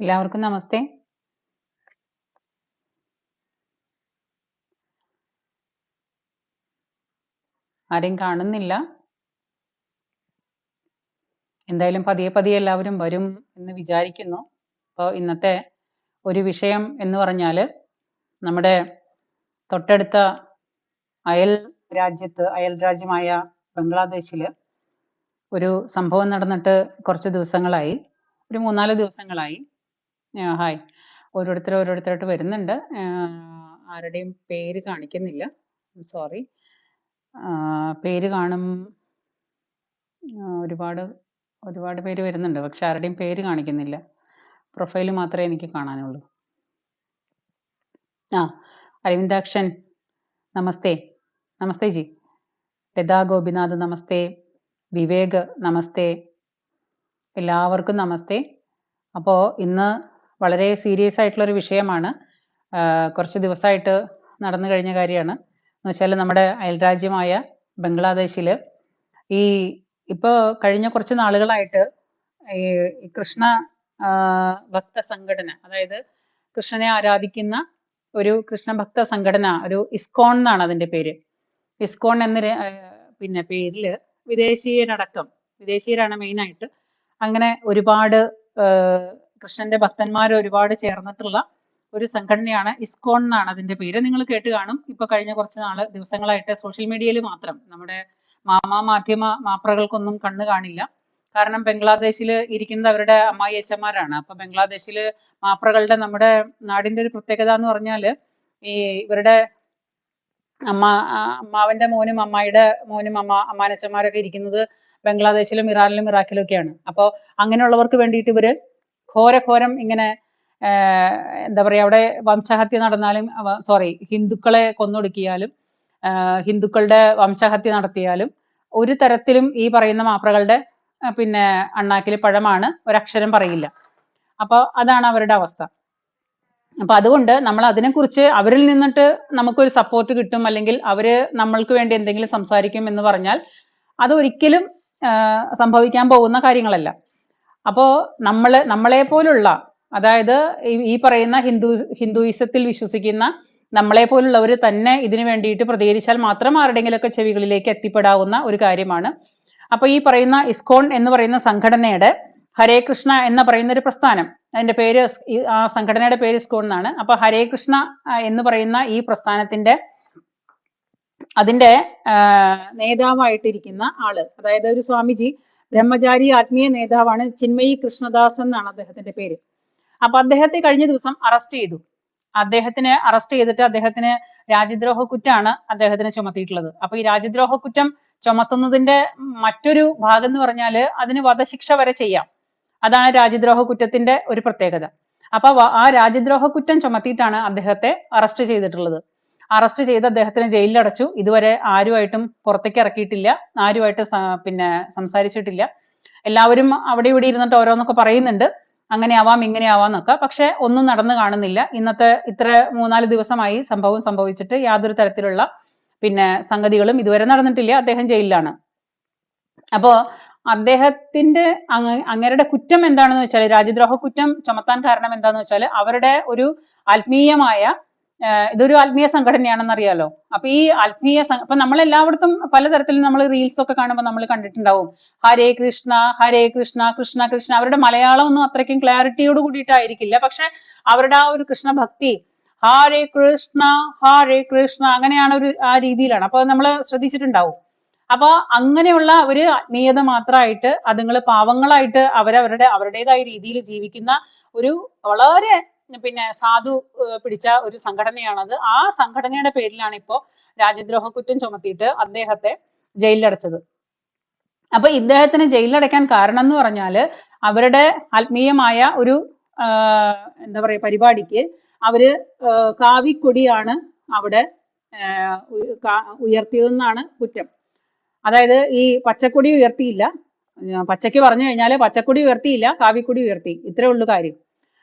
എല്ലാവർക്കും നമസ്തേ. ആരെയും കാണുന്നില്ല. എന്തായാലും പതിയെ പതിയെ എല്ലാവരും വരും എന്ന് വിചാരിക്കുന്നു. അപ്പോൾ ഇന്നത്തെ ഒരു വിഷയം എന്ന് പറഞ്ഞാൽ നമ്മുടെ തൊട്ടടുത്ത അയൽ രാജ്യത്ത് അയൽ രാജ്യമായ ബംഗ്ലാദേശിൽ ഒരു സംഭവം നടന്നിട്ട് കുറച്ച് ദിവസങ്ങളായി. ഒരു മൂന്നാൽ ദിവസങ്ങളായി. ഹായ്. ഓരോരുത്തർ ഓരോരുത്തരായിട്ട് വരുന്നുണ്ട്. ആരുടെയും പേര് കാണിക്കുന്നില്ല. സോറി. പേര് കാണും. ഒരുപാട് ഒരുപാട് പേര് വരുന്നുണ്ട്. പക്ഷെ ആരുടെയും പേര് കാണിക്കുന്നില്ല. പ്രൊഫൈൽ മാത്രമേ എനിക്ക് കാണാനുള്ളൂ. ആ അരവിന്ദാക്ഷൻ നമസ്തേ. നമസ്തേ ജി. ലതാ ഗോപിനാഥ് നമസ്തേ. വിവേക് നമസ്തേ. എല്ലാവർക്കും നമസ്തേ. അപ്പോൾ ഇന്ന് വളരെ സീരിയസ് ആയിട്ടുള്ള ഒരു വിഷയമാണ് കുറച്ച് ദിവസമായിട്ട് നടന്നു കഴിഞ്ഞ കാര്യമാണ്. എന്ന് വെച്ചാൽ നമ്മുടെ അയൽരാജ്യമായ ബംഗ്ലാദേശിൽ ഈ ഇപ്പോൾ കഴിഞ്ഞ കുറച്ച് നാളുകളായിട്ട് ഈ കൃഷ്ണ ഭക്ത സംഘടന അതായത് കൃഷ്ണനെ ആരാധിക്കുന്ന ഒരു കൃഷ്ണ ഭക്ത സംഘടന ഒരു ഇസ്കോൺ എന്നാണ് അതിന്റെ പേര്. ഇസ്കോൺ എന്ന പിന്നെ പേരിൽ വിദേശീയരടക്കം വിദേശീയരാണ് മെയിനായിട്ട് അങ്ങനെ ഒരുപാട് കൃഷ്ണന്റെ ഭക്തന്മാർ ഒരുപാട് ചേർന്നിട്ടുള്ള ഒരു സംഘടനയാണ് ഇസ്കോൺ എന്നാണ് അതിന്റെ പേര്. നിങ്ങൾ കേട്ട് കാണും. ഇപ്പൊ കഴിഞ്ഞ കുറച്ച് നാൾ ദിവസങ്ങളായിട്ട് സോഷ്യൽ മീഡിയയിൽ മാത്രം. നമ്മുടെ മാമാ മാധ്യമ മാപ്രകൾക്കൊന്നും കണ്ണു കാണില്ല. കാരണം ബംഗ്ലാദേശിൽ ഇരിക്കുന്നത് അവരുടെ അമ്മായി അച്ഛന്മാരാണ്. അപ്പൊ ബംഗ്ലാദേശിൽ മാപ്രകളുടെ നമ്മുടെ നാടിന്റെ ഒരു പ്രത്യേകത എന്ന് പറഞ്ഞാൽ ഈ ഇവരുടെ അമ്മ അമ്മാവന്റെ മോനും അമ്മായിയുടെ മോനും അമ്മ അമ്മാനച്ചന്മാരൊക്കെ ഇരിക്കുന്നത് ബംഗ്ലാദേശിലും ഇറാനിലും ഇറാഖിലും ഒക്കെയാണ് അപ്പോൾ അങ്ങനെയുള്ളവർക്ക് വേണ്ടിയിട്ട് ഇവർ ഘോരഘോരം ഇങ്ങനെ എന്താ പറയാ അവിടെ വംശഹത്യ നടന്നാലും സോറി ഹിന്ദുക്കളെ കൊന്നൊടുക്കിയാലും ഹിന്ദുക്കളുടെ വംശഹത്യ നടത്തിയാലും ഒരു തരത്തിലും ഈ പറയുന്ന മാപ്രകളുടെ പിന്നെ അണ്ണാക്കിൽ പഴമാണ് ഒരക്ഷരം പറയില്ല. അപ്പോൾ അതാണ് അവരുടെ അവസ്ഥ. അപ്പൊ അതുകൊണ്ട് നമ്മൾ അതിനെക്കുറിച്ച് അവരിൽ നിന്നിട്ട് നമുക്കൊരു സപ്പോർട്ട് കിട്ടും അല്ലെങ്കിൽ അവർ നമ്മൾക്ക് വേണ്ടി എന്തെങ്കിലും സംസാരിക്കും എന്ന് പറഞ്ഞാൽ അത് ഒരിക്കലും സംഭവിക്കാൻ പോകുന്ന കാര്യങ്ങളല്ല. അപ്പോ നമ്മൾ നമ്മളെ പോലുള്ള അതായത് ഈ പറയുന്ന ഹിന്ദു ഹിന്ദുയിസത്തിൽ വിശ്വസിക്കുന്ന നമ്മളെ പോലുള്ളവർ തന്നെ ഇതിനു വേണ്ടിയിട്ട് പ്രതികരിച്ചാൽ മാത്രം ആരുടെങ്കിലൊക്കെ ചെവികളിലേക്ക് എത്തിപ്പെടാവുന്ന ഒരു കാര്യമാണ്. അപ്പൊ ഈ പറയുന്ന ഇസ്കോൺ എന്ന് പറയുന്ന സംഘടനയുടെ ഹരേ കൃഷ്ണ എന്ന് പറയുന്ന ഒരു പ്രസ്ഥാനം അതിന്റെ പേര് ആ സംഘടനയുടെ പേര് ഇസ്കോൺ എന്നാണ്. അപ്പൊ ഹരേ കൃഷ്ണ എന്ന് പറയുന്ന ഈ പ്രസ്ഥാനത്തിന്റെ അതിന്റെ നേതാവായിട്ടിരിക്കുന്ന ആൾ അതായത് ഒരു സ്വാമിജി ബ്രഹ്മചാരി ആത്മീയ നേതാവാണ് ചിന്മയി കൃഷ്ണദാസ് എന്നാണ് അദ്ദേഹത്തിന്റെ പേര്. അപ്പൊ അദ്ദേഹത്തെ കഴിഞ്ഞ ദിവസം അറസ്റ്റ് ചെയ്തു. അദ്ദേഹത്തിനെ അറസ്റ്റ് ചെയ്തിട്ട് അദ്ദേഹത്തിന് രാജ്യദ്രോഹ കുറ്റാണ് അദ്ദേഹത്തിന് ചുമത്തിയിട്ടുള്ളത്. അപ്പൊ ഈ രാജ്യദ്രോഹ കുറ്റം ചുമത്തുന്നതിന്റെ മറ്റൊരു ഭാഗം എന്ന് പറഞ്ഞാൽ അതിന് വധശിക്ഷ വരെ ചെയ്യാം. അതാണ് രാജ്യദ്രോഹ കുറ്റത്തിന്റെ ഒരു പ്രത്യേകത. അപ്പൊ ആ രാജ്യദ്രോഹ കുറ്റം ചുമത്തിയിട്ടാണ് അദ്ദേഹത്തെ അറസ്റ്റ് ചെയ്തിട്ടുള്ളത്. അറസ്റ്റ് ചെയ്ത് അദ്ദേഹത്തിനെ ജയിലിൽ അടച്ചു ഇതുവരെ ആരുമായിട്ടും പുറത്തേക്ക് ഇറക്കിയിട്ടില്ല. ആരുമായിട്ട് പിന്നെ സംസാരിച്ചിട്ടില്ല. എല്ലാവരും അവിടെ ഇവിടെ ഇരുന്നിട്ട് ഓരോന്നൊക്കെ പറയുന്നുണ്ട്. അങ്ങനെ ആവാം ഇങ്ങനെ ആവാന്നൊക്കെ പക്ഷെ ഒന്നും നടന്നു കാണുന്നില്ല. ഇന്നത്തെ ഇത്ര മൂന്നാൽ ദിവസമായി സംഭവം സംഭവിച്ചിട്ട് യാതൊരു തരത്തിലുള്ള പിന്നെ സംഗതികളും ഇതുവരെ നടന്നിട്ടില്ല. അദ്ദേഹം ജയിലിലാണ്. അപ്പോ അദ്ദേഹത്തിന്റെ അങ്ങ അങ്ങേരുടെ കുറ്റം എന്താണെന്ന് വെച്ചാൽ രാജ്യദ്രോഹ കുറ്റം ചുമത്താൻ കാരണം എന്താണെന്ന് വെച്ചാൽ അവരുടെ ഒരു ആത്മീയമായ ഇതൊരു ആത്മീയ സംഘടനയാണെന്ന് അറിയാലോ അപ്പൊ ഈ ആത്മീയ അപ്പൊ നമ്മൾ എല്ലായിടത്തും പലതരത്തിൽ നമ്മൾ റീൽസ് ഒക്കെ കാണുമ്പോൾ നമ്മൾ കണ്ടിട്ടുണ്ടാവും. ഹരേ കൃഷ്ണ ഹരേ കൃഷ്ണ കൃഷ്ണ കൃഷ്ണ. അവരുടെ മലയാളം ഒന്നും അത്രയ്ക്കും ക്ലാരിറ്റിയോട് കൂടിയിട്ടായിരിക്കില്ല. പക്ഷെ അവരുടെ ആ ഒരു കൃഷ്ണ ഭക്തി ഹരേ കൃഷ്ണ ഹരേ കൃഷ്ണ അങ്ങനെയാണ് ഒരു ആ രീതിയിലാണ്. അപ്പൊ നമ്മൾ ശ്രദ്ധിച്ചിട്ടുണ്ടാവും. അപ്പൊ അങ്ങനെയുള്ള ഒരു ആത്മീയത മാത്രമായിട്ട് അതുങ്ങൾ പാവങ്ങളായിട്ട് അവരവരുടെ അവരുടേതായ രീതിയിൽ ജീവിക്കുന്ന ഒരു വളരെ പിന്നെ സാധു പിടിച്ച ഒരു സംഘടനയാണത്. ആ സംഘടനയുടെ പേരിലാണ് ഇപ്പോ രാജ്യദ്രോഹ കുറ്റം ചുമത്തിയിട്ട് അദ്ദേഹത്തെ ജയിലിലടച്ചത്. അപ്പൊ ഇദ്ദേഹത്തിന് ജയിലിലടയ്ക്കാൻ കാരണം എന്ന് പറഞ്ഞാൽ അവരുടെ ആത്മീയമായ ഒരു എന്താ പറയാ പരിപാടിക്ക് അവർ കാവിക്കൊടിയാണ് അവിടെ ഉയർത്തിയതെന്നാണ് കുറ്റം. അതായത് ഈ പച്ചക്കൊടി ഉയർത്തിയില്ല. പച്ചക്ക് പറഞ്ഞു കഴിഞ്ഞാൽ പച്ചക്കൊടി ഉയർത്തിയില്ല കാവിക്കൊടി ഉയർത്തി. ഇത്രേ ഉള്ളൂ കാര്യം.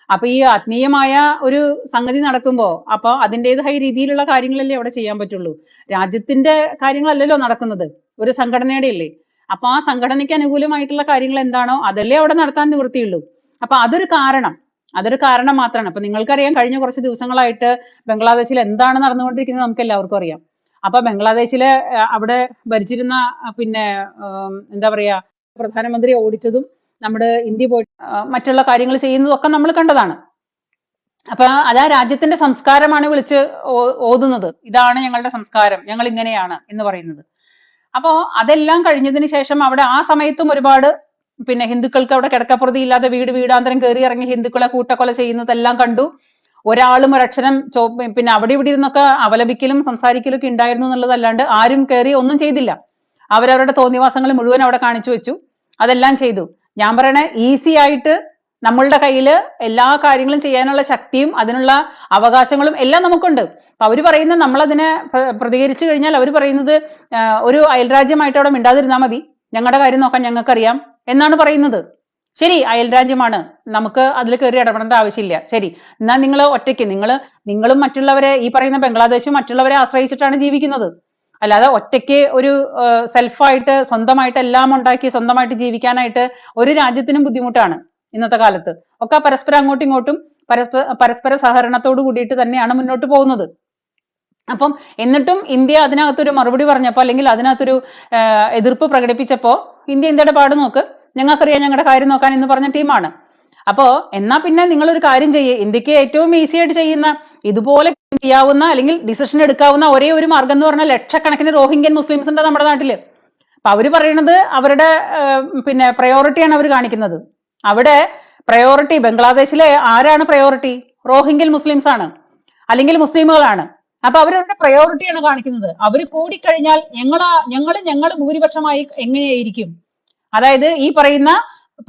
അപ്പൊ ഈ ആത്മീയമായ ഒരു സംഗതി നടക്കുമ്പോ അപ്പൊ അതിന്റെതായ രീതിയിലുള്ള കാര്യങ്ങളല്ലേ അവിടെ ചെയ്യാൻ പറ്റുള്ളൂ. രാജ്യത്തിന്റെ കാര്യങ്ങളല്ലല്ലോ നടക്കുന്നത്. ഒരു സംഘടനയുടെ അല്ലേ അപ്പൊ ആ സംഘടനയ്ക്ക് അനുകൂലമായിട്ടുള്ള കാര്യങ്ങൾ എന്താണോ അതല്ലേ അവിടെ നടത്താൻ നിവൃത്തിയുള്ളൂ. അപ്പൊ അതൊരു കാരണം. അതൊരു കാരണം മാത്രമാണ്. അപ്പൊ നിങ്ങൾക്കറിയാം കഴിഞ്ഞ കുറച്ച് ദിവസങ്ങളായിട്ട് ബംഗ്ലാദേശിൽ എന്താണ് നടന്നുകൊണ്ടിരിക്കുന്നത് നമുക്ക് എല്ലാവർക്കും അറിയാം. അപ്പൊ ബംഗ്ലാദേശിലെ അവിടെ ഭരിച്ചിരുന്ന പിന്നെ എന്താ പറയാ പ്രധാനമന്ത്രി ഓടിച്ചതും നമ്മുടെ ഇന്ത്യ പോയി മറ്റുള്ള കാര്യങ്ങൾ ചെയ്യുന്നതൊക്കെ നമ്മൾ കണ്ടതാണ്. അപ്പൊ അത് രാജ്യത്തിന്റെ സംസ്കാരമാണ് വിളിച്ച് ഓതുന്നത്. ഇതാണ് ഞങ്ങളുടെ സംസ്കാരം ഞങ്ങൾ ഇങ്ങനെയാണ് എന്ന് പറയുന്നത്. അപ്പോ അതെല്ലാം കഴിഞ്ഞതിന് ശേഷം അവിടെ ആ സമയത്തും ഒരുപാട് പിന്നെ ഹിന്ദുക്കൾക്ക് അവിടെ കിടക്കപ്പുറതി ഇല്ലാതെ വീട് വീടാന്തരം കയറി ഇറങ്ങി ഹിന്ദുക്കളെ കൂട്ടക്കൊല ചെയ്യുന്നതെല്ലാം കണ്ടു. ഒരാളും ഒരക്ഷരം ചോ പിന്നെ അവിടെ ഇവിടെ ഇരുന്നൊക്കെ അവലപിക്കലും സംസാരിക്കലും ഒക്കെ ഉണ്ടായിരുന്നു എന്നുള്ളതല്ലാണ്ട് ആരും കയറി ഒന്നും ചെയ്തില്ല. അവരവരുടെ തോന്നിവാസങ്ങൾ മുഴുവൻ അവിടെ കാണിച്ചു വെച്ചു. അതെല്ലാം ചെയ്തു. ഞാൻ പറയണേ ഈസി ആയിട്ട് നമ്മളുടെ കയ്യിൽ എല്ലാ കാര്യങ്ങളും ചെയ്യാനുള്ള ശക്തിയും അതിനുള്ള അവകാശങ്ങളും എല്ലാം നമുക്കുണ്ട്. അപ്പൊ അവർ പറയുന്നത് നമ്മളതിനെ അതിനെ പ്രതികരിച്ചു കഴിഞ്ഞാൽ അവർ പറയുന്നത് ഒരു അയൽരാജ്യമായിട്ട് അവിടെ മിണ്ടാതിരുന്നാൽ മതി. ഞങ്ങളുടെ കാര്യം നോക്കാൻ ഞങ്ങൾക്കറിയാം എന്നാണ് പറയുന്നത്. ശരി അയൽരാജ്യമാണ്. നമുക്ക് അതിൽ കയറി ഇടപെടേണ്ട ആവശ്യമില്ല. ശരി എന്നാൽ നിങ്ങൾ ഒറ്റയ്ക്ക്. നിങ്ങൾ നിങ്ങളും മറ്റുള്ളവരെ ഈ പറയുന്ന ബംഗ്ലാദേശും മറ്റുള്ളവരെ ആശ്രയിച്ചിട്ടാണ് ജീവിക്കുന്നത്. അല്ലാതെ ഒറ്റയ്ക്ക് ഒരു സെൽഫായിട്ട് സ്വന്തമായിട്ട് എല്ലാം ഉണ്ടാക്കി സ്വന്തമായിട്ട് ജീവിക്കാനായിട്ട് ഒരു രാജ്യത്തിനും ബുദ്ധിമുട്ടാണ് ഇന്നത്തെ കാലത്ത്. ഒക്കെ പരസ്പരം അങ്ങോട്ടും ഇങ്ങോട്ടും പരസ്പര പരസ്പര സഹകരണത്തോട് കൂടിയിട്ട് തന്നെയാണ് മുന്നോട്ട് പോകുന്നത്. അപ്പം എന്നിട്ടും ഇന്ത്യ അതിനകത്തൊരു മറുപടി പറഞ്ഞപ്പോൾ അല്ലെങ്കിൽ അതിനകത്തൊരു എതിർപ്പ് പ്രകടിപ്പിച്ചപ്പോ ഇന്ത്യ ഇന്ത്യയുടെ പാട് നോക്ക്. ഞങ്ങൾക്കറിയാം ഞങ്ങളുടെ കാര്യം നോക്കാൻ എന്ന് പറഞ്ഞ ടീമാണ്. അപ്പോ എന്നാ പിന്നെ നിങ്ങൾ ഒരു കാര്യം ചെയ്യേ. ഇന്ത്യയ്ക്ക് ഏറ്റവും ഈസി ആയിട്ട് ചെയ്യുന്ന ഇതുപോലെ ചെയ്യാവുന്ന അല്ലെങ്കിൽ ഡിസിഷൻ എടുക്കാവുന്ന ഒരേ ഒരു മാർഗം എന്ന് പറഞ്ഞാൽ ലക്ഷക്കണക്കിന് റോഹിംഗ്യൻ മുസ്ലിംസ് ഉണ്ട് നമ്മുടെ നാട്ടിൽ. അപ്പൊ അവർ പറയുന്നത് അവരുടെ പിന്നെ പ്രയോറിറ്റിയാണ് അവർ കാണിക്കുന്നത്. അവിടെ പ്രയോറിറ്റി ബംഗ്ലാദേശിലെ ആരാണ് പ്രയോറിറ്റി റോഹിംഗ്യൻ മുസ്ലിംസ് ആണ്. അല്ലെങ്കിൽ മുസ്ലിമുകളാണ്. അപ്പൊ അവരവരുടെ പ്രയോറിറ്റിയാണ് കാണിക്കുന്നത്. അവർ കൂടിക്കഴിഞ്ഞാൽ ഞങ്ങളാ ഞങ്ങൾ ഞങ്ങൾ ഭൂരിപക്ഷമായി എങ്ങനെയായിരിക്കും? അതായത് ഈ പറയുന്ന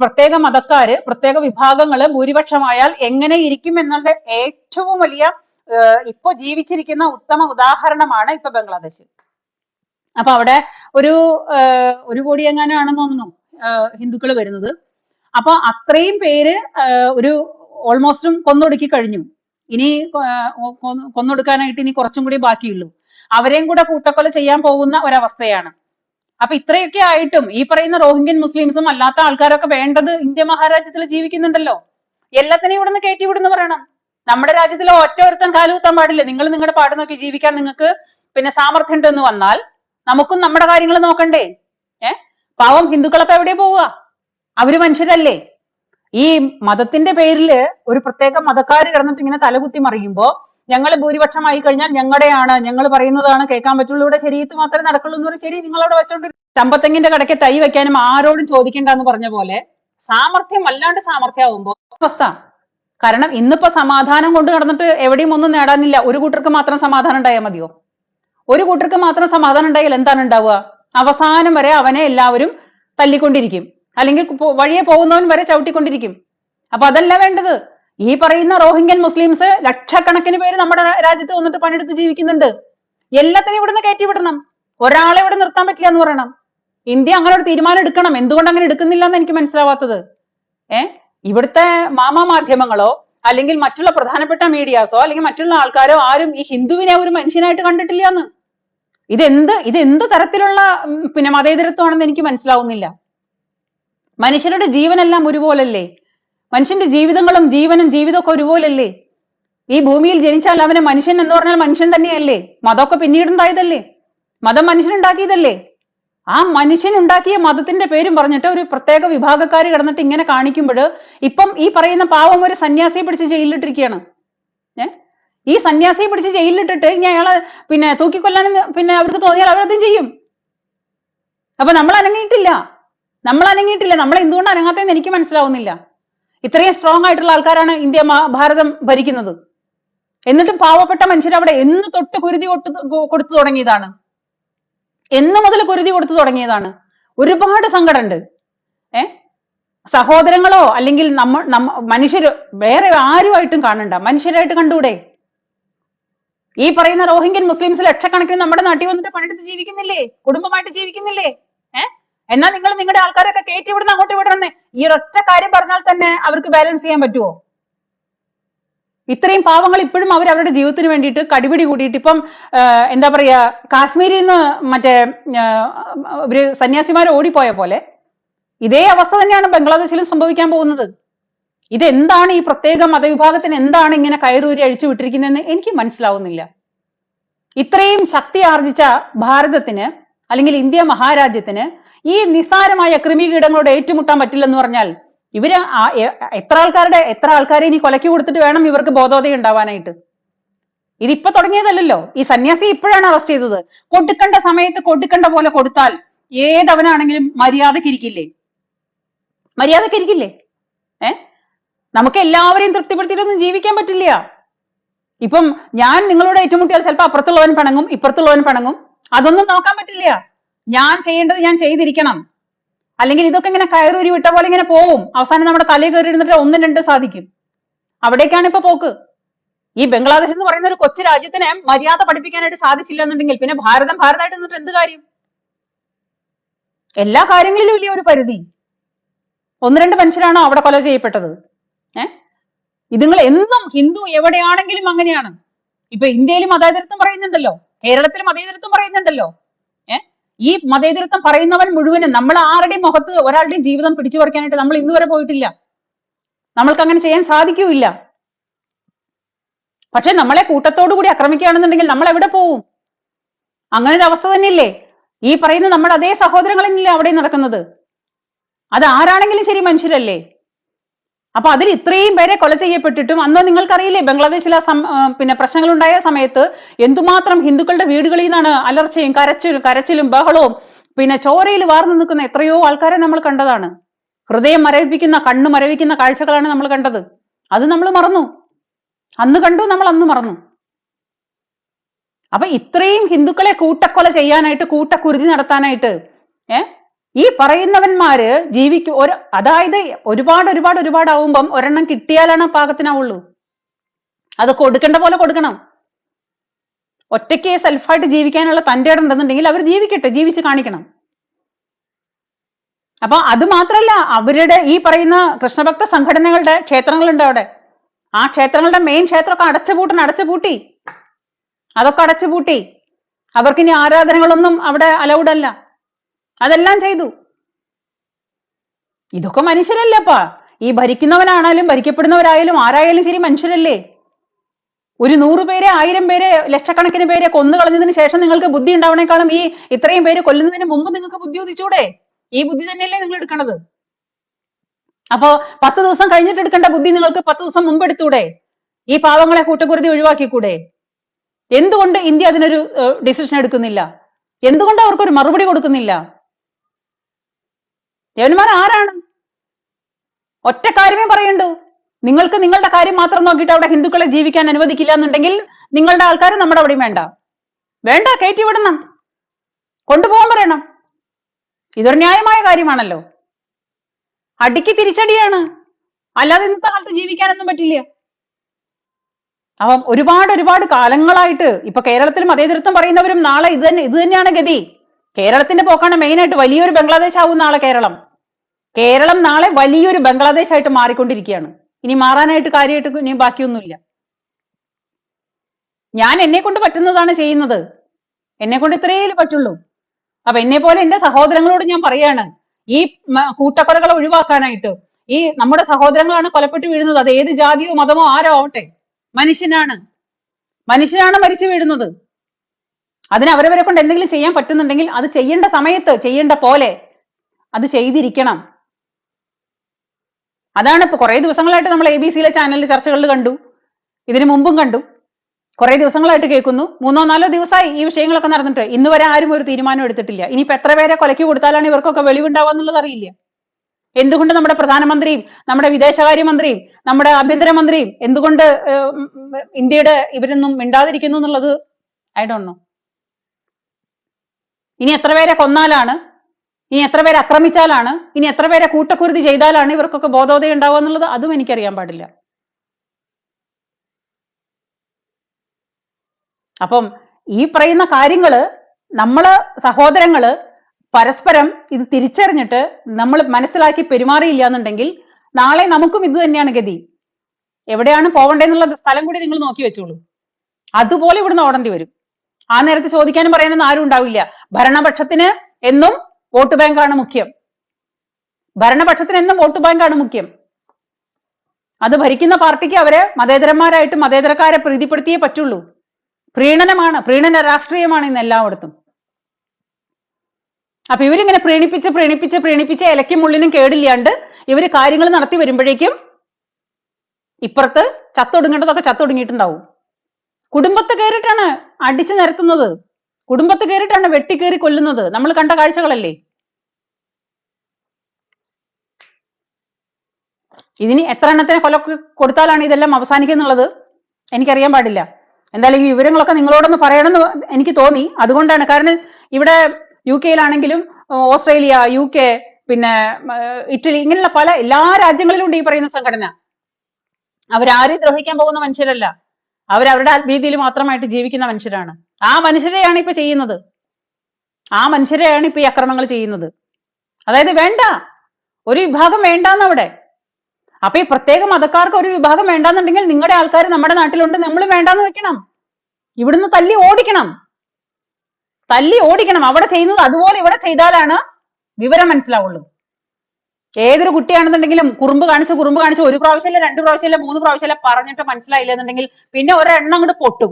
പ്രത്യേക മതക്കാര് പ്രത്യേക വിഭാഗങ്ങൾ ഭൂരിപക്ഷമായാൽ എങ്ങനെ ഇരിക്കും എന്നുള്ള ഏറ്റവും വലിയ ഇപ്പൊ ജീവിച്ചിരിക്കുന്ന ഉത്തമ ഉദാഹരണമാണ് ഇപ്പൊ ബംഗ്ലാദേശ്. അപ്പൊ അവിടെ ഒരു ഒരു കോടി എങ്ങാനും ആണെന്ന് തോന്നുന്നു ഹിന്ദുക്കൾ വരുന്നത്. അപ്പൊ അത്രയും പേര് ഒരു ഓൾമോസ്റ്റും കൊന്നൊടുക്കി കഴിഞ്ഞു. ഇനി കൊന്നൊടുക്കാനായിട്ട് ഇനി കുറച്ചും കൂടി ബാക്കിയുള്ളൂ. അവരെയും കൂടെ കൂട്ടക്കൊല ചെയ്യാൻ പോകുന്ന ഒരവസ്ഥയാണ്. അപ്പൊ ഇത്രയൊക്കെ ആയിട്ടും ഈ പറയുന്ന റോഹിംഗ്യൻ മുസ്ലിംസും അല്ലാത്ത ആൾക്കാരൊക്കെ വേണ്ടത് ഇന്ത്യ മഹാരാജ്യത്തിൽ ജീവിക്കുന്നുണ്ടല്ലോ. എല്ലാത്തിനെയും ഇവിടെ നിന്ന് കയറ്റി വിടുന്നു പറയണം. നമ്മുടെ രാജ്യത്തിൽ ഒറ്റ ഒരുത്തൻ കാലുകുത്താൻ പാടില്ല. നിങ്ങൾ നിങ്ങളുടെ പാട് നോക്കി ജീവിക്കാൻ നിങ്ങൾക്ക് പിന്നെ സാമർഥ്യം ഉണ്ടെന്ന് വന്നാൽ നമുക്കും നമ്മുടെ കാര്യങ്ങൾ നോക്കണ്ടേ? ഏ? പാവം ഹിന്ദുക്കളൊക്കെ എവിടെ പോവുക? അവർ മനുഷ്യരല്ലേ? ഈ മതത്തിന്റെ പേരിൽ ഒരു പ്രത്യേക മതക്കാർ കിടന്നിട്ട് ഇങ്ങനെ തലകുത്തി മറിയുമ്പോ ഞങ്ങൾ ഭൂരിപക്ഷമായി കഴിഞ്ഞാൽ ഞങ്ങളുടെയാണ്. ഞങ്ങൾ പറയുന്നതാണ് കേൾക്കാൻ പറ്റുള്ളൂ. ഇവിടെ ശരീരത്ത് മാത്രമേ നടക്കുള്ളൂ എന്ന് പറഞ്ഞാൽ ശരി നിങ്ങൾ അവിടെ വെച്ചോണ്ട് ചമ്പത്തെങ്ങിന്റെ കടയ്ക്ക് തൈ വെക്കാനും ആരോടും ചോദിക്കണ്ട എന്ന് പറഞ്ഞ പോലെ സാമർഥ്യം അല്ലാണ്ട് സാമർഥ്യമാവുമ്പോ അവസ്ഥ. കാരണം ഇന്നിപ്പോ സമാധാനം കൊണ്ട് നടന്നിട്ട് എവിടെയും ഒന്നും നേടാനില്ല. ഒരു കൂട്ടർക്ക് മാത്രം സമാധാനം ഉണ്ടായാൽ മതിയോ? ഒരു കൂട്ടർക്ക് മാത്രം സമാധാനം ഉണ്ടായാൽ എന്താണ് ഉണ്ടാവുക? അവസാനം വരെ അവനെ എല്ലാവരും തല്ലിക്കൊണ്ടിരിക്കും. അല്ലെങ്കിൽ വഴിയെ പോകുന്നവൻ വരെ ചവിട്ടിക്കൊണ്ടിരിക്കും. അപ്പൊ അതല്ല വേണ്ടത്. ഈ പറയുന്ന റോഹിംഗ്യൻ മുസ്ലിംസ് ലക്ഷക്കണക്കിന് പേര് നമ്മുടെ രാജ്യത്ത് വന്നിട്ട് പണിയെടുത്ത് ജീവിക്കുന്നുണ്ട്. എല്ലാത്തിനും ഇവിടുന്ന് കയറ്റി വിടണം. ഒരാളെ ഇവിടെ നിർത്താൻ പറ്റില്ല എന്ന് പറയണം. ഇന്ത്യ അങ്ങനെ ഒരു തീരുമാനം എടുക്കണം. എന്തുകൊണ്ട് അങ്ങനെ എടുക്കുന്നില്ല എന്ന് എനിക്ക് മനസ്സിലാവാത്തത്. ഏ? ഇവിടുത്തെ മാമാ മാധ്യമങ്ങളോ അല്ലെങ്കിൽ മറ്റുള്ള പ്രധാനപ്പെട്ട മീഡിയാസോ അല്ലെങ്കിൽ മറ്റുള്ള ആൾക്കാരോ ആരും ഈ ഹിന്ദുവിനെ ഒരു മനുഷ്യനായിട്ട് കണ്ടിട്ടില്ല എന്ന് ഇതെന്ത് ഇത് എന്ത് തരത്തിലുള്ള പിന്നെ മതേതരത്വമാണെന്ന് എനിക്ക് മനസ്സിലാവുന്നില്ല. മനുഷ്യരുടെ ജീവനെല്ലാം ഒരുപോലല്ലേ? മനുഷ്യന്റെ ജീവിതങ്ങളും ജീവനും ജീവിതമൊക്കെ ഒരുപോലല്ലേ? ഈ ഭൂമിയിൽ ജനിച്ചാൽ അവനെ മനുഷ്യൻ എന്ന് പറഞ്ഞാൽ മനുഷ്യൻ തന്നെയല്ലേ? മതമൊക്കെ പിന്നീടുണ്ടായതല്ലേ? മതം മനുഷ്യനുണ്ടാക്കിയതല്ലേ? ആ മനുഷ്യൻ ഉണ്ടാക്കിയ മതത്തിന്റെ പേരും പറഞ്ഞിട്ട് ഒരു പ്രത്യേക വിഭാഗക്കാർ കിടന്നിട്ട് ഇങ്ങനെ കാണിക്കുമ്പോൾ ഇപ്പം ഈ പറയുന്ന പാവം ഒരു സന്യാസിയെ പിടിച്ച് ജയിലിലിട്ടിരിക്കുകയാണ് ഏ? ഈ സന്യാസിയെ പിടിച്ച് ജയിലിലിട്ടിട്ട് ഇനി അയാളെ പിന്നെ തൂക്കിക്കൊല്ലാനും പിന്നെ അവർക്ക് തോന്നിയാൽ അവരതും ചെയ്യും. അപ്പൊ നമ്മൾ അനങ്ങിയിട്ടില്ല. നമ്മൾ അനങ്ങിയിട്ടില്ല. നമ്മൾ എന്തുകൊണ്ട് അനങ്ങാത്തതെന്ന് എനിക്ക് മനസ്സിലാവുന്നില്ല. ഇത്രയും സ്ട്രോങ് ആയിട്ടുള്ള ആൾക്കാരാണ് ഇന്ത്യ ഭാരതം ഭരിക്കുന്നത്. എന്നിട്ടും പാവപ്പെട്ട മനുഷ്യർ അവിടെ എന്ന് തൊട്ട് കുരുതി കൊടുത്തു തുടങ്ങിയതാണ്. എന്ന് മുതൽ കുരുതി കൊടുത്തു തുടങ്ങിയതാണ്. ഒരുപാട് സങ്കടമുണ്ട്. ഏ? സഹോദരങ്ങളോ അല്ലെങ്കിൽ നമ്മൾ നമ്മ മനുഷ്യര് വേറെ ആരുമായിട്ടും കാണണ്ട. മനുഷ്യരായിട്ട് കണ്ടൂടെ ഈ പറയുന്ന റോഹിംഗ്യൻ മുസ്ലിംസ് ലക്ഷക്കണക്കിന് നമ്മുടെ നാട്ടിൽ വന്നിട്ട് പണിയെടുത്ത് ജീവിക്കുന്നില്ലേ? കുടുംബമായിട്ട് ജീവിക്കുന്നില്ലേ? ഏ? എന്നാ നിങ്ങൾ നിങ്ങളുടെ ആൾക്കാരൊക്കെ കയറ്റി വിടുന്ന അങ്ങോട്ട് വിടണമെന്ന് ഈ ഒറ്റ കാര്യം പറഞ്ഞാൽ തന്നെ അവർക്ക് ബാലൻസ് ചെയ്യാൻ പറ്റുമോ ഇത്രയും പാവങ്ങൾ ഇപ്പോഴും അവർ അവരുടെ ജീവിതത്തിന് വേണ്ടിയിട്ട് കടിപിടി കൂടിയിട്ട് ഇപ്പം എന്താ പറയാ കാശ്മീരിൽ നിന്ന് മറ്റേ ഒരു സന്യാസിമാർ ഓടിപ്പോയ പോലെ ഇതേ അവസ്ഥ തന്നെയാണ് ബംഗ്ലാദേശിലും സംഭവിക്കാൻ പോകുന്നത്. ഇതെന്താണ് ഈ പ്രത്യേക മതവിഭാഗത്തിന് എന്താണ് ഇങ്ങനെ കയറൂരി അഴിച്ചു വിട്ടിരിക്കുന്നതെന്ന് എനിക്ക് മനസ്സിലാവുന്നില്ല. ഇത്രയും ശക്തി ആർജിച്ച ഭാരതത്തിന് അല്ലെങ്കിൽ ഇന്ത്യ മഹാരാജ്യത്തിന് ഈ നിസ്സാരമായ കൃമികീടങ്ങളോട് ഏറ്റുമുട്ടാൻ പറ്റില്ലെന്ന് പറഞ്ഞാൽ ഇവർ എത്ര ആൾക്കാരുടെ എത്ര ആൾക്കാരെ ഇനി കൊലയ്ക്ക് കൊടുത്തിട്ട് വേണം ഇവർക്ക് ബോധോദയം ഉണ്ടാവാനായിട്ട്? ഇതിപ്പോ തുടങ്ങിയതല്ലല്ലോ. ഈ സന്യാസി ഇപ്പോഴാണ് അറസ്റ്റ് ചെയ്തത്. കൊടുക്കേണ്ട സമയത്ത് കൊടുക്കേണ്ട പോലെ കൊടുത്താൽ ഏതവനാണെങ്കിലും മര്യാദയ്ക്ക് ഇരിക്കില്ലേ? മര്യാദയ്ക്ക് ഇരിക്കില്ലേ? ഏ? നമുക്ക് എല്ലാവരെയും തൃപ്തിപ്പെടുത്തിയിട്ടൊന്നും ജീവിക്കാൻ പറ്റില്ല. ഇപ്പം ഞാൻ നിങ്ങളോട് ഏറ്റുമുട്ടിയാൽ ചിലപ്പോൾ അപ്പുറത്തുള്ളവൻ പണങ്ങും ഇപ്പുറത്തുള്ളവൻ പണങ്ങും. അതൊന്നും നോക്കാൻ പറ്റില്ല. ഞാൻ ചെയ്യേണ്ടത് ഞാൻ ചെയ്തിരിക്കണം. അല്ലെങ്കിൽ ഇതൊക്കെ ഇങ്ങനെ കയറൂരി വിട്ട പോലെ ഇങ്ങനെ പോവും. അവസാനം നമ്മുടെ തലയിൽ കയറി ഇരുന്നിട്ട് ഒന്നും രണ്ടും സാധിക്കും. അവിടേക്കാണ് ഇപ്പൊ പോക്ക്. ഈ ബംഗ്ലാദേശ് എന്ന് പറയുന്ന ഒരു കൊച്ചു രാജ്യത്തിനെ മര്യാദ പഠിപ്പിക്കാനായിട്ട് സാധിച്ചില്ല എന്നുണ്ടെങ്കിൽ പിന്നെ ഭാരതം ഭാരതമായിട്ട് നിന്നിട്ട് എന്ത് കാര്യം? എല്ലാ കാര്യങ്ങളിലും ഇല്ലേ ഒരു പരിധി? ഒന്ന് രണ്ട് മനുഷ്യരാണോ അവിടെ കൊല ചെയ്യപ്പെട്ടത്? ഏ? ഇതുങ്ങൾ എന്നും ഹിന്ദു എവിടെയാണെങ്കിലും അങ്ങനെയാണ്. ഇപ്പൊ ഇന്ത്യയിലും മതേതരത്വം പറയുന്നുണ്ടല്ലോ. കേരളത്തിലും മതേതരത്വം പറയുന്നുണ്ടല്ലോ. ഈ മതേതരത്വം പറയുന്നവൻ മുഴുവനും നമ്മൾ ആരുടെയും മുഖത്ത് ഒരാളുടെയും ജീവിതം പിടിച്ചു പറിക്കാനായിട്ട് നമ്മൾ ഇന്നുവരെ പോയിട്ടില്ല. നമ്മൾക്ക് അങ്ങനെ ചെയ്യാൻ സാധിക്കൂല്ല. പക്ഷെ നമ്മളെ കൂട്ടത്തോടു കൂടി ആക്രമിക്കുകയാണെന്നുണ്ടെങ്കിൽ നമ്മൾ എവിടെ പോവും? അങ്ങനെ ഒരു അവസ്ഥ തന്നെയല്ലേ? ഈ പറയുന്ന നമ്മുടെ അതേ സഹോദരങ്ങളെന്നില്ലേ അവിടെ നടക്കുന്നത്? അത് ആരാണെങ്കിലും ശരി മനുഷ്യരല്ലേ? അപ്പൊ അതിൽ ഇത്രയും പേരെ കൊല ചെയ്യപ്പെട്ടിട്ടും അന്ന് നിങ്ങൾക്കറിയില്ലേ ബംഗ്ലാദേശിൽ ആ പിന്നെ പ്രശ്നങ്ങൾ ഉണ്ടായ സമയത്ത് എന്തുമാത്രം ഹിന്ദുക്കളുടെ വീടുകളിൽ നിന്നാണ് അലർച്ചയും കരച്ചിലും കരച്ചിലും ബഹളവും പിന്നെ ചോരയിൽ വാർന്നു നിൽക്കുന്ന എത്രയോ ആൾക്കാരെ നമ്മൾ കണ്ടതാണ്. ഹൃദയം മരവിപ്പിക്കുന്ന കണ്ണു മരവിക്കുന്ന കാഴ്ചകളാണ് നമ്മൾ കണ്ടത്. അത് നമ്മൾ മറന്നു. അന്ന് കണ്ടു നമ്മൾ അന്ന് മറന്നു. അപ്പൊ ഇത്രയും ഹിന്ദുക്കളെ കൂട്ടക്കൊല ചെയ്യാനായിട്ട് കൂട്ടക്കുരുതി നടത്താനായിട്ട് ഏ? ഈ പറയുന്നവന്മാര് ജീവിക്കും ഒരു അതായത് ഒരുപാട് ഒരുപാട് ഒരുപാട് ആവുമ്പം ഒരെണ്ണം കിട്ടിയാലാണ് പാകത്തിനാവുള്ളൂ. അത് കൊടുക്കേണ്ട പോലെ കൊടുക്കണം. ഒറ്റയ്ക്ക് സെൽഫായിട്ട് ജീവിക്കാനുള്ള തന്റെ ഇടം ഉണ്ടെന്നുണ്ടെങ്കിൽ അവർ ജീവിക്കട്ടെ ജീവിച്ച് കാണിക്കണം. അപ്പൊ അത് മാത്രല്ല അവരുടെ ഈ പറയുന്ന കൃഷ്ണഭക്ത സംഘടനകളുടെ ക്ഷേത്രങ്ങളുണ്ട് അവിടെ. ആ ക്ഷേത്രങ്ങളുടെ മെയിൻ ക്ഷേത്രമൊക്കെ അടച്ചുപൂട്ടണം അടച്ചുപൂട്ടി അതൊക്കെ അടച്ചുപൂട്ടി അവർക്കിനി ആരാധനകളൊന്നും അവിടെ അലൗഡ് അല്ല. അതെല്ലാം ചെയ്തു. ഇതൊക്കെ മനുഷ്യരല്ലേപ്പാ. ഈ ഭരിക്കുന്നവനാണാലും ഭരിക്കപ്പെടുന്നവരായാലും ആരായാലും ശരി മനുഷ്യരല്ലേ? ഒരു നൂറ് പേരെ ആയിരം പേരെ ലക്ഷക്കണക്കിന് പേരെ കൊന്നു കളഞ്ഞതിന് ശേഷം നിങ്ങൾക്ക് ബുദ്ധി ഉണ്ടാവണേക്കാളും ഈ ഇത്രയും പേര് കൊല്ലുന്നതിന് മുമ്പ് നിങ്ങൾക്ക് ബുദ്ധി ഉദിച്ചൂടെ? ഈ ബുദ്ധി തന്നെയല്ലേ നിങ്ങൾ എടുക്കണത്? അപ്പോ പത്ത് ദിവസം കഴിഞ്ഞിട്ട് എടുക്കേണ്ട ബുദ്ധി നിങ്ങൾക്ക് പത്ത് ദിവസം മുമ്പ് എടുത്തൂടെ? ഈ പാവങ്ങളെ കൂട്ടക്കുരുതി ഒഴിവാക്കിക്കൂടെ? എന്തുകൊണ്ട് ഇന്ത്യ അതിനൊരു ഡിസിഷൻ എടുക്കുന്നില്ല? എന്തുകൊണ്ട് അവർക്കൊരു മറുപടി കൊടുക്കുന്നില്ല? ദേവന്മാർ ആരാണ്? ഒറ്റ കാര്യമേ പറയണ്ടു നിങ്ങൾക്ക് നിങ്ങളുടെ കാര്യം മാത്രം നോക്കിയിട്ട് അവിടെ ഹിന്ദുക്കളെ ജീവിക്കാൻ അനുവദിക്കില്ല എന്നുണ്ടെങ്കിൽ നിങ്ങളുടെ ആൾക്കാർ നമ്മുടെ അവിടെയും വേണ്ട. വേണ്ട കയറ്റി വിടണം. കൊണ്ടുപോകാൻ പറയണം. ഇതൊരു ന്യായമായ കാര്യമാണല്ലോ. അടിക്ക് തിരിച്ചടിയാണ്. അല്ലാതെ ഇന്നത്തെ കാലത്ത് ജീവിക്കാനൊന്നും പറ്റില്ല. അപ്പം ഒരുപാട് ഒരുപാട് കാലങ്ങളായിട്ട് ഇപ്പൊ കേരളത്തിൽ മതേതരത്വം പറയുന്നവരും നാളെ ഇത് തന്നെ ഇത് തന്നെയാണ് ഗതി. കേരളത്തിന്റെ പോക്കാണ് മെയിനായിട്ട് വലിയൊരു ബംഗ്ലാദേശ് ആവും നാളെ കേരളം. കേരളം നാളെ വലിയൊരു ബംഗ്ലാദേശ് ആയിട്ട് മാറിക്കൊണ്ടിരിക്കുകയാണ്. ഇനി മാറാനായിട്ട് കാര്യമായിട്ട് ഇനി ബാക്കിയൊന്നുമില്ല. ഞാൻ എന്നെ കൊണ്ട് പറ്റുന്നതാണ് ചെയ്യുന്നത്. എന്നെ കൊണ്ട് ഇത്രയേ പറ്റുള്ളൂ. അപ്പൊ എന്നെ പോലെ എന്റെ സഹോദരങ്ങളോട് ഞാൻ പറയാണ് ഈ കൂട്ടക്കൊലകളെ ഒഴിവാക്കാനായിട്ട്. ഈ നമ്മുടെ സഹോദരങ്ങളാണ് കൊലപ്പെട്ട് വീഴുന്നത്. അത് ഏത് ജാതിയോ മതമോ ആരോ ആവട്ടെ മനുഷ്യനാണ്. മനുഷ്യനാണ് മരിച്ചു വീഴുന്നത്. അതിന് അവരവരെ കൊണ്ട് എന്തെങ്കിലും ചെയ്യാൻ പറ്റുന്നുണ്ടെങ്കിൽ അത് ചെയ്യേണ്ട സമയത്ത് ചെയ്യേണ്ട പോലെ അത് ചെയ്തിരിക്കണം. അതാണ് ഇപ്പൊ കുറെ ദിവസങ്ങളായിട്ട് നമ്മൾ എ ബി സിയിലെ ചാനലിൽ ചർച്ചകളിൽ കണ്ടു. ഇതിനു മുമ്പും കണ്ടു. കുറെ ദിവസങ്ങളായിട്ട് കേൾക്കുന്നു. മൂന്നോ നാലോ ദിവസമായി ഈ വിഷയങ്ങളൊക്കെ നടന്നിട്ട്. ഇന്ന് വരെ ആരും ഒരു തീരുമാനം എടുത്തിട്ടില്ല. ഇനിയിപ്പോ എത്ര പേരെ കൊലയ്ക്ക് കൊടുത്താലാണ് ഇവർക്കൊക്കെ വെളിവുണ്ടാവുക എന്നുള്ളത് അറിയില്ല. എന്തുകൊണ്ട് നമ്മുടെ പ്രധാനമന്ത്രിയും നമ്മുടെ വിദേശകാര്യമന്ത്രിയും നമ്മുടെ ആഭ്യന്തരമന്ത്രിയും എന്തുകൊണ്ട് ഇന്ത്യയുടെ ഇവരൊന്നും മിണ്ടാതിരിക്കുന്നു എന്നുള്ളത് ഐ ഡോണ്ട് നോ. ഇനി എത്ര പേരെ കൊന്നാലാണ് ഇനി എത്ര പേരെ ആക്രമിച്ചാലാണ് ഇനി എത്ര പേരെ കൂട്ടക്കുരുതി ചെയ്താലാണ് ഇവർക്കൊക്കെ ബോധോദയം ഉണ്ടാവുക എന്നുള്ളത് അതും എനിക്കറിയാൻ പാടില്ല. അപ്പം ഈ പറയുന്ന കാര്യങ്ങൾ നമ്മൾ സഹോദരങ്ങൾ പരസ്പരം ഇത് തിരിച്ചറിഞ്ഞിട്ട് നമ്മൾ മനസ്സിലാക്കി പെരുമാറിയില്ല എന്നുണ്ടെങ്കിൽ നാളെ നമുക്കും ഇത് തന്നെയാണ് ഗതി. എവിടെയാണ് പോകണ്ടേന്നുള്ള സ്ഥലം കൂടി നിങ്ങൾ നോക്കി വെച്ചോളൂ. അതുപോലെ ഇവിടുന്ന് ഓടേണ്ടി വരും. ആ നേരത്തെ ചോദിക്കാനും പറയാനൊന്നും ആരും ഉണ്ടാവില്ല. ഭരണപക്ഷത്തിന് എന്നും വോട്ട് ബാങ്കാണ് മുഖ്യം. ഭരണപക്ഷത്തിന് എന്നും വോട്ട് ബാങ്കാണ് മുഖ്യം. അത് ഭരിക്കുന്ന പാർട്ടിക്ക് അവരെ മതേതരന്മാരായിട്ട് മതേതരക്കാരെ പ്രീതിപ്പെടുത്തിയേ പറ്റുള്ളൂ. പ്രീണനമാണ് പ്രീണന രാഷ്ട്രീയമാണ് ഇന്ന് എല്ലായിടത്തും. അപ്പൊ ഇവരിങ്ങനെ പ്രീണിപ്പിച്ച് പ്രീണിപ്പിച്ച് പ്രീണിപ്പിച്ച് ഇലക്കും മുള്ളിനും കേടില്ലാണ്ട് ഇവർ കാര്യങ്ങൾ നടത്തി വരുമ്പോഴേക്കും ഇപ്പുറത്ത് ചത്തൊടുങ്ങേണ്ടതൊക്കെ ചത്തൊടുങ്ങിയിട്ടുണ്ടാവും. കുടുംബത്തെ കയറിയിട്ടാണ് അടിച്ചു നിരത്തുന്നത്. കുടുംബത്തെ കയറിയിട്ടാണ് വെട്ടിക്കേറി കൊല്ലുന്നത്. നമ്മൾ കണ്ട കാഴ്ചകളല്ലേ? ഇതിന് എത്ര എണ്ണത്തിന് കൊല കൊടുത്താലാണ് ഇതെല്ലാം അവസാനിക്കുന്നുള്ളത്? എനിക്കറിയാൻ പാടില്ല. എന്തായാലും ഈ വിവരങ്ങളൊക്കെ നിങ്ങളോടൊന്ന് പറയണമെന്ന് എനിക്ക് തോന്നി. അതുകൊണ്ടാണ്. കാരണം ഇവിടെ യു കെയിലാണെങ്കിലും ഓസ്ട്രേലിയ യു കെ പിന്നെ ഇറ്റലി ഇങ്ങനെയുള്ള പല എല്ലാ രാജ്യങ്ങളിലും ഉണ്ട് ഈ പറയുന്ന സംഘടന. അവരാരെയും ദ്രോഹിക്കാൻ പോകുന്ന മനുഷ്യരല്ല. അവരവരുടെ ആത്മീയതയിൽ മാത്രമായിട്ട് ജീവിക്കുന്ന മനുഷ്യരാണ്. ആ മനുഷ്യരെയാണ് ഇപ്പൊ ചെയ്യുന്നത്. ആ മനുഷ്യരെയാണ് ഇപ്പൊ ഈ അക്രമങ്ങൾ ചെയ്യുന്നത്. അതായത് വേണ്ട. ഒരു വിഭാഗം വേണ്ടാന്ന് അവിടെ അപ്പൊ ഈ പ്രത്യേക മതക്കാർക്ക് ഒരു വിഭാഗം വേണ്ടാന്നുണ്ടെങ്കിൽ നിങ്ങളുടെ ആൾക്കാർ നമ്മുടെ നാട്ടിലുണ്ട് നമ്മൾ വേണ്ടാന്ന് വെക്കണം. ഇവിടുന്ന് തല്ലി ഓടിക്കണം. തല്ലി ഓടിക്കണം. അവിടെ ചെയ്യുന്നത് അതുപോലെ ഇവിടെ ചെയ്താലാണ് വിവരം മനസ്സിലാവുള്ളൂ. ഏതൊരു കുട്ടിയാണെന്നുണ്ടെങ്കിലും കുറുമ്പ് കാണിച്ച് കുറുമ്പ് കാണിച്ച് ഒരു പ്രാവശ്യമല്ല രണ്ട് പ്രാവശ്യമല്ല മൂന്ന് പ്രാവശ്യമല്ല പറഞ്ഞിട്ട് മനസ്സിലായില്ല എന്നുണ്ടെങ്കിൽ പിന്നെ ഒരെണ്ണം അങ്ങോട്ട് പൊട്ടും.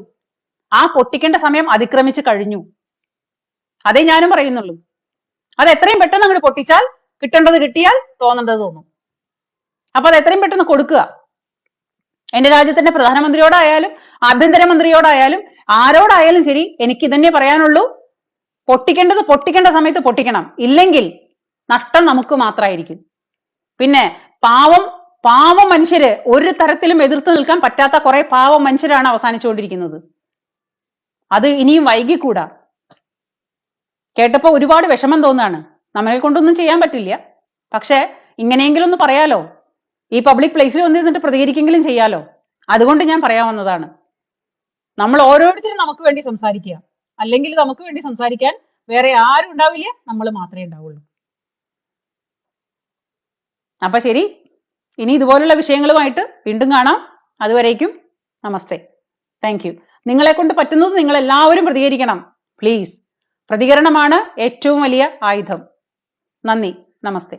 ആ പൊട്ടിക്കേണ്ട സമയം അതിക്രമിച്ചു കഴിഞ്ഞു. അതേ ഞാനും പറയുന്നുള്ളൂ. അത് എത്രയും പെട്ടെന്ന് അങ്ങോട്ട് പൊട്ടിച്ചാൽ കിട്ടേണ്ടത് കിട്ടിയാൽ തോന്നേണ്ടത് തോന്നും. അപ്പൊ അത് എത്രയും പെട്ടെന്ന് കൊടുക്കുക. എന്റെ രാജ്യത്തിന്റെ പ്രധാനമന്ത്രിയോടായാലും ആഭ്യന്തരമന്ത്രിയോടായാലും ആരോടായാലും ശരി എനിക്ക് ഇതന്നെ പറയാനുള്ളൂ. പൊട്ടിക്കേണ്ടത് പൊട്ടിക്കേണ്ട സമയത്ത് പൊട്ടിക്കണം. ഇല്ലെങ്കിൽ നഷ്ടം നമുക്ക് മാത്രമായിരിക്കും പിന്നെ പാവം പാവം മനുഷ്യര് ഒരു തരത്തിലും എതിർത്ത് നിൽക്കാൻ പറ്റാത്ത കുറെ പാവം മനുഷ്യരാണ് അവസാനിച്ചുകൊണ്ടിരിക്കുന്നത്. അത് ഇനിയും വൈകിക്കൂടാ. കേട്ടപ്പോ ഒരുപാട് വിഷമം തോന്നാണ്. നമ്മളെ കൊണ്ടൊന്നും ചെയ്യാൻ പറ്റില്ല. പക്ഷെ ഇങ്ങനെയെങ്കിലും ഒന്ന് പറയാലോ? ഈ പബ്ലിക് പ്ലേസിൽ വന്നിരുന്നിട്ട് പ്രതികരിക്കെങ്കിലും ചെയ്യാലോ? അതുകൊണ്ട് ഞാൻ പറയാവുന്നതാണ്. നമ്മൾ ഓരോരുത്തരും നമുക്ക് വേണ്ടി സംസാരിക്കുക. അല്ലെങ്കിൽ നമുക്ക് വേണ്ടി സംസാരിക്കാൻ വേറെ ആരും ഉണ്ടാവില്ല നമ്മൾ മാത്രമേ ഉണ്ടാവുള്ളൂ. അപ്പൊ ശരി. ഇനി ഇതുപോലുള്ള വിഷയങ്ങളുമായിട്ട് വീണ്ടും കാണാം. അതുവരേക്കും നമസ്തേ. Thank you. നിങ്ങളെ കൊണ്ട് പറ്റുന്നത് നിങ്ങൾ എല്ലാവരും പ്രതികരിക്കണം. പ്ലീസ് പ്രതികരണമാണ് ഏറ്റവും വലിയ ആയുധം. നന്ദി. നമസ്തേ.